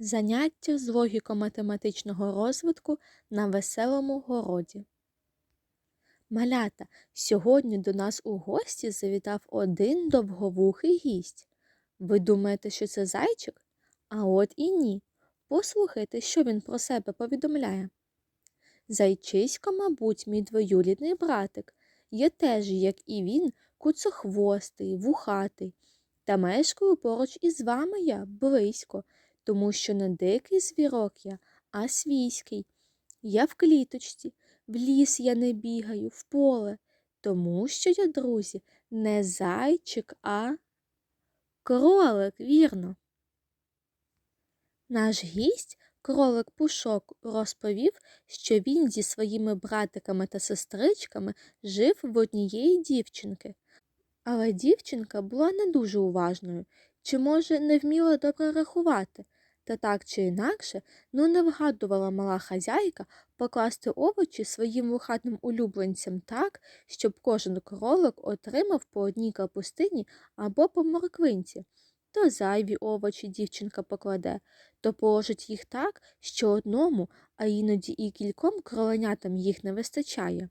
Заняття з логіко-математичного розвитку на веселому городі. Малята, сьогодні до нас у гості завітав один довговухий гість. Ви думаєте, що це зайчик? А от і ні. Послухайте, що він про себе повідомляє. Зайчисько, мабуть, мій двоюрідний братик. Я теж, як і він, куцохвостий, вухатий. Та мешкаю поруч із вами я близько, тому що не дикий звірок я, а свійський. Я в кліточці, в ліс я не бігаю, в поле, тому що я, друзі, не зайчик, а кролик, вірно. Наш гість, кролик Пушок, розповів, що він зі своїми братиками та сестричками жив в однієї дівчинки. Але дівчинка була не дуже уважною, чи, може, не вміла добре рахувати, та так чи інакше, ну не вгадувала мала хазяйка покласти овочі своїм вухатним улюбленцям так, щоб кожен кролик отримав по одній капустині або по морквинці. То зайві овочі дівчинка покладе, то положить їх так, що одному, а іноді і кільком кроленятам їх не вистачає.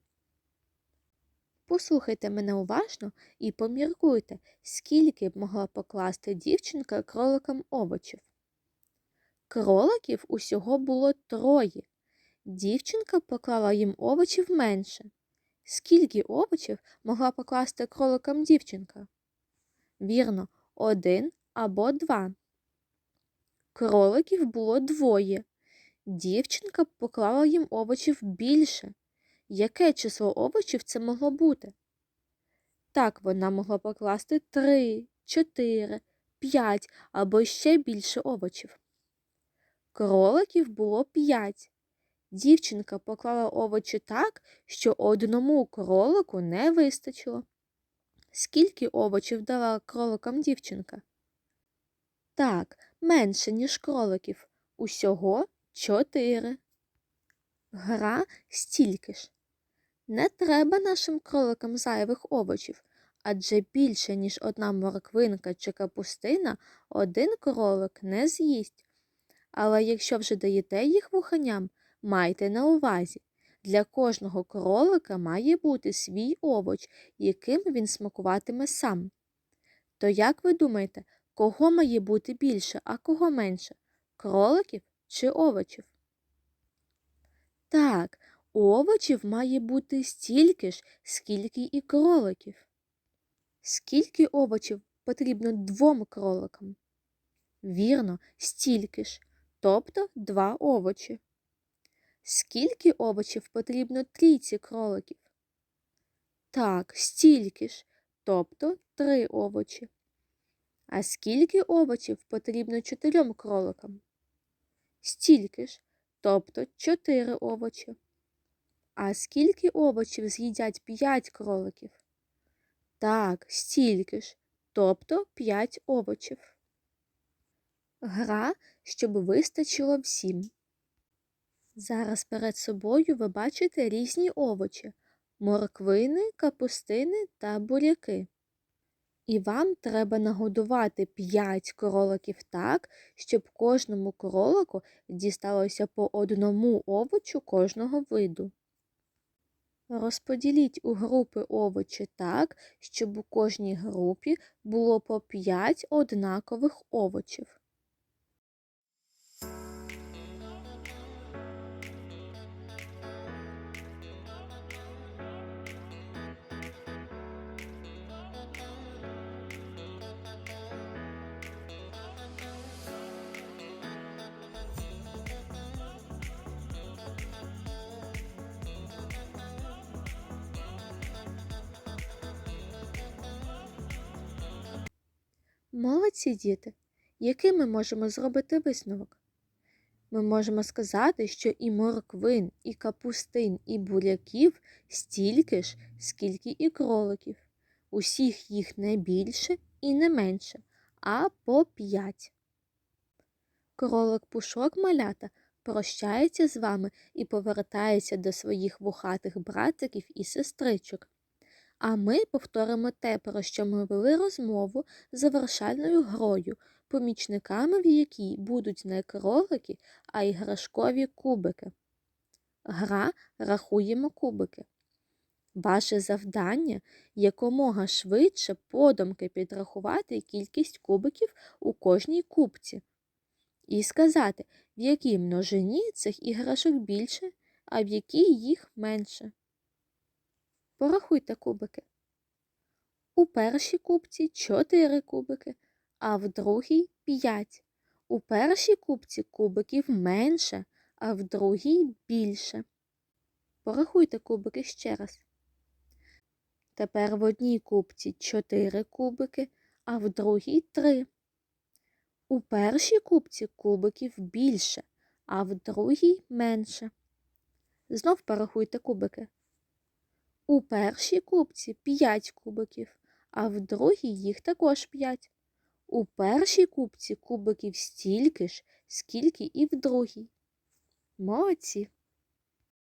Послухайте мене уважно і поміркуйте, скільки б могла покласти дівчинка кроликам овочів. Кроликів усього було троє. Дівчинка поклала їм овочів менше. Скільки овочів могла покласти кроликам дівчинка? Вірно, один або два. Кроликів було двоє. Дівчинка поклала їм овочів більше. Яке число овочів це могло бути? Так, вона могла покласти три, чотири, п'ять або ще більше овочів. Кроликів було п'ять. Дівчинка поклала овочі так, що одному кролику не вистачило. Скільки овочів дала кроликам дівчинка? Так, менше, ніж кроликів. Усього чотири. Гра стільки ж. Не треба нашим кроликам зайвих овочів, адже більше, ніж одна морквинка чи капустина, один кролик не з'їсть. Але якщо вже даєте їх вуханям, майте на увазі, для кожного кролика має бути свій овоч, яким він смакуватиме сам. То як ви думаєте, кого має бути більше, а кого менше? Кроликів чи овочів? Так, овочів має бути стільки ж, скільки і кроликів. Скільки овочів потрібно двом кроликам? Вірно, стільки ж, тобто два овочі. Скільки овочів потрібно трійці кроликів? Так, стільки ж, тобто три овочі. А скільки овочів потрібно чотирьом кроликам? Стільки ж, тобто чотири овочі. А скільки овочів з'їдять п'ять кроликів? Так, стільки ж, тобто п'ять овочів. Гра, щоб вистачило всім. Зараз перед собою ви бачите різні овочі морквини, капустини та буряки. І вам треба нагодувати 5 кроликів так, щоб кожному кролику дісталося по одному овочу кожного виду. Розподіліть у групи овочі так, щоб у кожній групі було по 5 однакових овочів. Молодці діти, який ми можемо зробити висновок? Ми можемо сказати, що і морквин, і капустин, і буряків стільки ж, скільки і кроликів. Усіх їх не більше і не менше, а по п'ять. Кролик пушок малята прощається з вами і повертається до своїх вухатих братиків і сестричок. А ми повторимо те, про що ми вели розмову завершальною грою. помічниками в якій будуть не кролики, а іграшкові кубики. Гра рахуємо кубики. Ваше завдання якомога швидше подумки підрахувати кількість кубиків у кожній кубці і сказати, в якій множині цих іграшок більше, а в якій їх менше. Порахуйте кубики. У першій кубці 4 кубики, а в другій 5. У першій кубці кубиків менше, а в другій більше. Порахуйте кубики ще раз. Тепер в одній кубці 4 кубики, а в другій 3. У першій кубці кубиків більше, а в другій менше. Знов порахуйте кубики. У першій кубці 5 кубиків, а в другій їх також 5. У першій кубці кубиків стільки ж, скільки і в другій. Молодці!